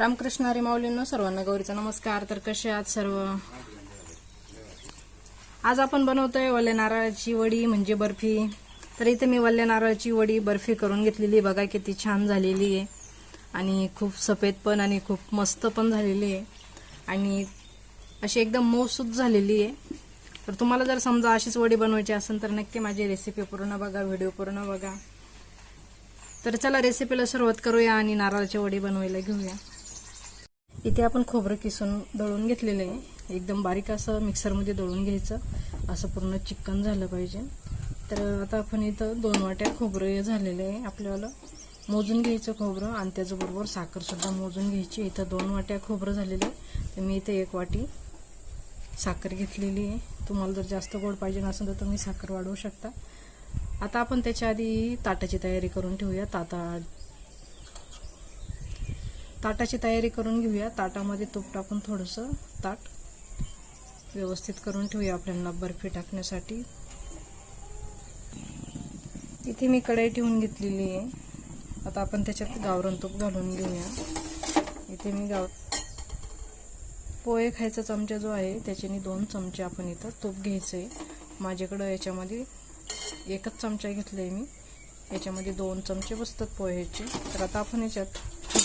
रामकृष्ण हरी माऊलींनो सर्वांना गौरीचा नमस्कार. तर कसे आहात सर्व? आज आपण बनवतोय वल्ल्या नारळाची वडी म्हणजे बर्फी. तर इथे मी वल्ल्या नारळाची वडी बर्फी करून घेतलेली आहे. बघा किती छान झालेली आहे. आणि खूप सफेद पण आणि खूप मस्त पण झालेली आहे. आणि अशी एकदम मऊसूत झालेली आहे. तर तुम्हाला जर समजा अशीच वडी बनवायची असेल तर नक्की माझी रेसिपी पूर्ण बघा व्हिडिओ पूर्ण बघा. तर चला रेसिपीला सुरुवात करूया आणि नारळाची वडी बनवायला घेऊया. इथे आपण खोबरं किसून दळून घेतलेलं आहे. एकदम बारीक असं मिक्सरमध्ये दळून घ्यायचं. असं पूर्ण चिकन झालं पाहिजे. तर आता आपण इथं दोन वाट्या खोबरं झालेलं आहे आपल्याला. मोजून घ्यायचं खोबरं आणि त्याच्याबरोबर साखरसुद्धा मोजून घ्यायची. इथं दोन वाट्या खोबरं झालेलं आहे. तर मी इथे एक वाटी साखर घेतलेली आहे. तुम्हाला जर जास्त गोड पाहिजे नसेल तर तुम्ही साखर वाढवू शकता. आता आपण त्याच्या आधी ताटाची तयारी करून ठेवूया. ताटा ताटाची तयारी करून घेऊया. ताटामध्ये तूप टाकून थोडंसं ताट व्यवस्थित करून ठेवूया आपल्याला बर्फी टाकण्यासाठी. इथे मी कढई ठेवून घेतलेली आहे. आता आपण त्याच्यात गावरण तूप घालून घेऊया. इथे मी गाव पोहे खायचा चमचा जो आहे त्याच्याने दोन चमचे आपण इथं तूप घ्यायचं आहे माझ्याकडं याच्यामध्ये एकच चमचा घेतला आहे मी. याच्यामध्ये दोन चमचे बसतात पोह्याचे. तर आता आपण याच्यात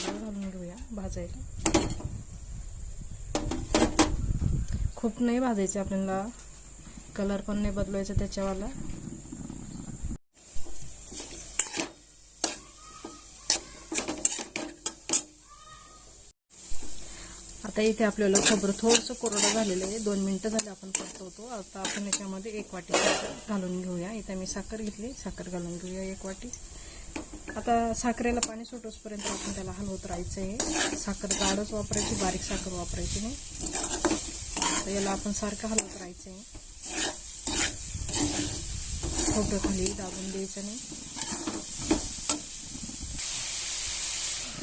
खोबरं घालून घेऊया भाजायला. खूप नाही भाजायचे आपल्याला. कलर पण नाही बदलायचा त्याच्यावाला. आता इथे आपल्याला खोबरं थोडंसं कोरडं झालेलं आहे. दोन मिनटं झाले आपण परतवतो आता आपण याच्यामध्ये एक वाटी साखर घालून घेऊया. इथे मी साखर घेतली. साखर घालून घेऊया एक वाटी. आता साखरेला पाणी सुटोसपर्यंत आपण त्याला हलवत राहायचं आहे साखर जाडच वापरायची बारीक साखर वापरायची नाही. तर याला आपण सारखं हलवत राहायचं आहे खोबरं खाली दाबून द्यायचं नाही.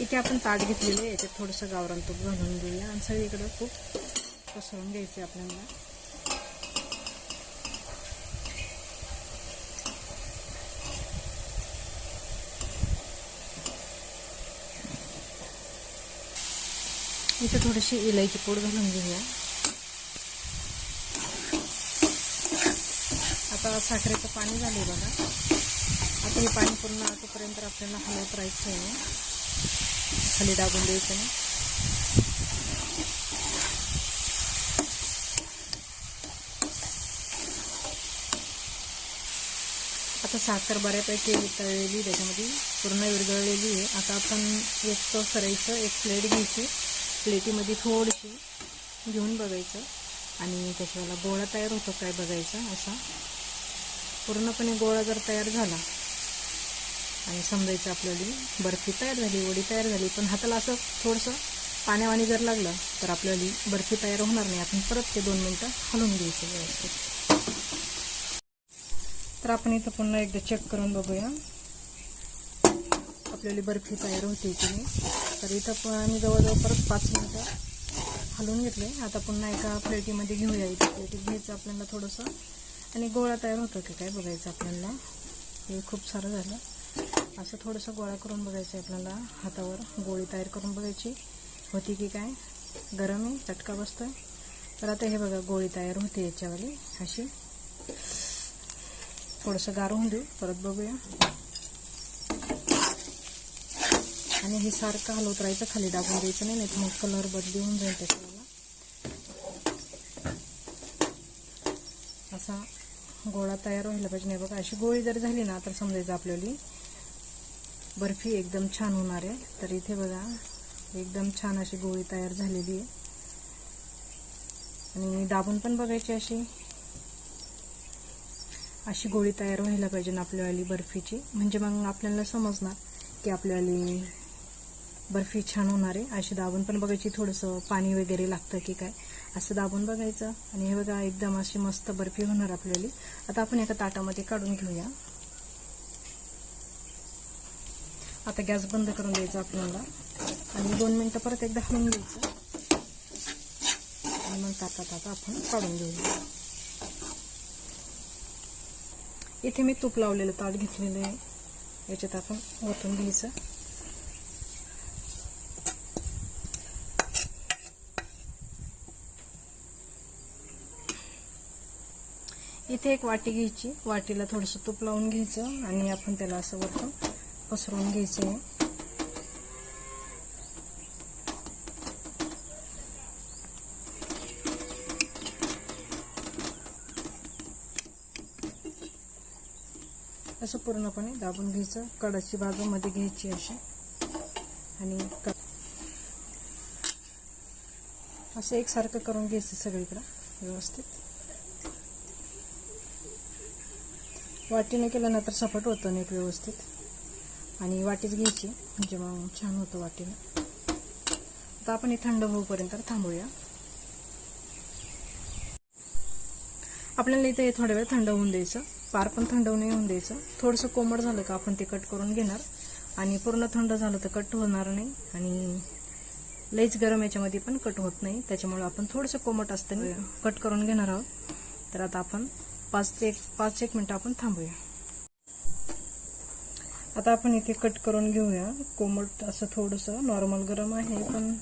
इथे आपण ताट घेतलेलं आहे याच्यात थोडंसं गावरान तूप घालून घेऊया. आणि सगळीकडं खूप पसरून घ्यायचं आपल्याला. इथे थोडीशी इलायची पूड घालून घेऊया. आता साखरेचं पाणी झाले बघा. आता हे पाणी पूर्ण आतापर्यंत आपल्याला हलवत राहायचं आहे. खाली दाबून द्यायचं नाही. आता साखर बऱ्यापैकी वितळलेली त्याच्यामध्ये पूर्ण विरघळलेली आहे. आता आपण एक तो सरायचं एक प्लेट घ्यायची. प्लेटीमध्ये थोडीशी घेऊन बघायचं. आणि त्याच्यावाला गोळा तयार होतो काय बघायचा असा. पूर्णपणे गोळा जर तयार झाला आणि समजायचं आपल्याला बर्फी तयार झाली वडी तयार झाली पण हाताला असं थोडंसं पाण्यावाणी जर लागलं तर आपल्याला बर्फी तयार होणार नाही. आपण परत ते दोन मिनटं हलवून घ्यायचं व्यवस्थित. तर आपण इथं पुन्हा एकदा चेक करून बघूया. आपल्याला बर्फी तयार होते की नाही तर इथं पण आम्ही जवळजवळ परत पाच मिनटं हलवून घेतले. आता पुन्हा एका प्लेटीमध्ये घेऊया इथं. प्लेटीत घ्यायचं आपल्याला थोडंसं. आणि गोळा तयार होतो की काय बघायचं आपल्याला. हे खूप सारं झालं. असं थोडंसं गोळा करून बघायचं आहे आपल्याला. हातावर गोळी तयार करून बघायची. होती की काय? गरम आहे चटका बसतोय. तर आता हे बघा गोळी तयार होते याच्यावाली. अशी. थोडंसं गार होऊन देऊ. परत बघूया. आणि हे सारखं हलवत राहायचं खाली दाबून द्यायचं नाही नाही मग कलर बदली होऊन जाईल त्याच्याला असा गोळा तयार व्हायला पाहिजे. नाही बघा अशी गोळी जर झाली ना तर समजायचं आपल्याला. बर्फी एकदम छान होणार आहे. तर इथे बघा एकदम छान अशी गोळी तयार झालेली आहे. आणि दाबून पण बघायची अशी. अशी गोळी तयार व्हायला पाहिजे ना आपल्यावाली बर्फीची. म्हणजे मग आपल्याला समजणार की आपल्याला बर्फी छान होणार आहे. अशी दाबून पण बघायची थोडंसं पाणी वगैरे लागतं की काय. असं दाबून बघायचं. आणि हे बघा एकदम अशी मस्त बर्फी होणार आपल्याला. आता आपण एका ताटामध्ये काढून घेऊया. आता गॅस बंद करून द्यायचा आपल्याला. आणि दोन मिनटं परत एकदा हलवून घ्यायचं. आणि मग ताटा आता आपण काढून घेऊया. इथे मी तूप लावलेलं ताट घेतलेलं आहे. याच्यात आपण ओतून घ्यायचं. इथे एक वाटी घ्यायची. वाटीला थोडंसं तूप लावून घ्यायचं आणि आपण त्याला असं वरतून पसरवून घ्यायचं आहे असं पूर्णपणे दाबून घ्यायचं. कडाची बाजूमध्ये घ्यायची अशी. आणि क- असं एकसारखं करून घ्यायचं सगळीकडं व्यवस्थित. वाटीने केलं ना तर सपाट होतं नीट व्यवस्थित. आणि वाटीच घ्यायची म्हणजे मग छान होतं वाटीने. आता आपण हे थंड होऊपर्यंत थांबूया. आपल्याला इथे हे थोड्या वेळ थंड होऊन द्यायचं. पार पण थंड नाही होऊन द्यायचं. थोडंसं कोमट झालं का आपण ते कट करून घेणार. आणि पूर्ण थंड झालं तर कट होणार नाही. आणि लईच गरम याच्यामध्ये पण कट होत नाही. त्याच्यामुळे आपण थोडंसं कोमट असताना कट करून घेणार आहोत. तर आता आपण पाच ते एक पाच एक मिनटं आपण थांबूया. आता आपण इथे कट करून घेऊया. कोमट असं थोडंसं नॉर्मल गरम आहे पण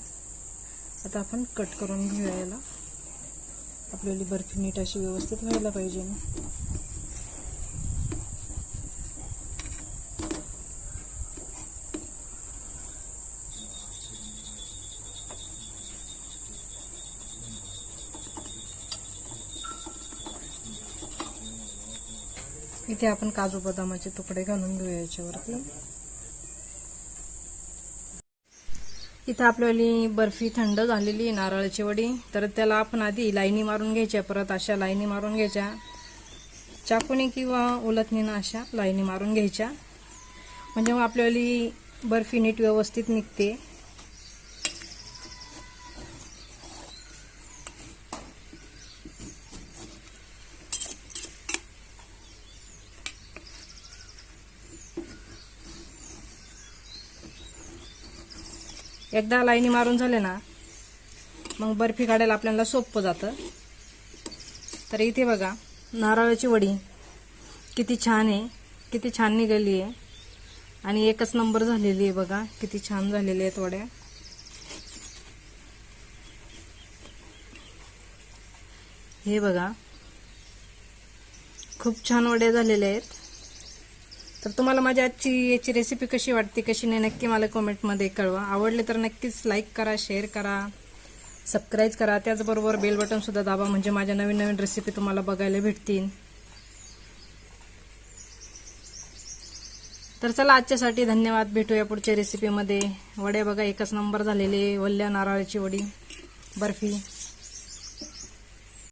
आता आपण कट करून घेऊया याला. आपल्याला बर्फी नीट अशी व्यवस्थित व्हायला पाहिजे इथे आपण काजू बदामाचे तुकडे घालून घेऊया याच्यावरती. इथं आपल्याली बर्फी थंड झालेली नारळाची वडी. तर त्याला आपण आधी लाईनी मारून घ्यायच्या परत अशा लाईनी मारून घ्यायच्या. चाकूने किंवा उलटणीनं अशा लाईनी मारून घ्यायच्या. म्हणजे मग आपल्याली बर्फी नीट व्यवस्थित निघते. एकदा लाईनी मारून झाले ना मग बर्फी काढायला आपल्याला सोपं जातं. तर इथे बघा नारळाची वडी किती छान आहे किती छान निघाली आहे. आणि एकच नंबर झालेली आहे बघा किती छान झालेली आहेत वड्या हे बघा खूप छान वड्या झालेल्या आहेत. तर तुम्हाला माझ्या आजची याची रेसिपी कशी वाटते कशी नाही नक्की मला कमेंटमध्ये कळवा. आवडले तर नक्कीच लाईक करा शेअर करा सबस्क्राईब करा. त्याचबरोबर बेल बटनसुद्धा दाबा म्हणजे माझ्या नवीन नवीन रेसिपी तुम्हाला बघायला भेटतील. तर चला आजच्यासाठी धन्यवाद. भेटूया पुढच्या रेसिपीमध्ये वड्या बघा एकच नंबर झालेले. वल्ल्या नारळाची वडी. बर्फी.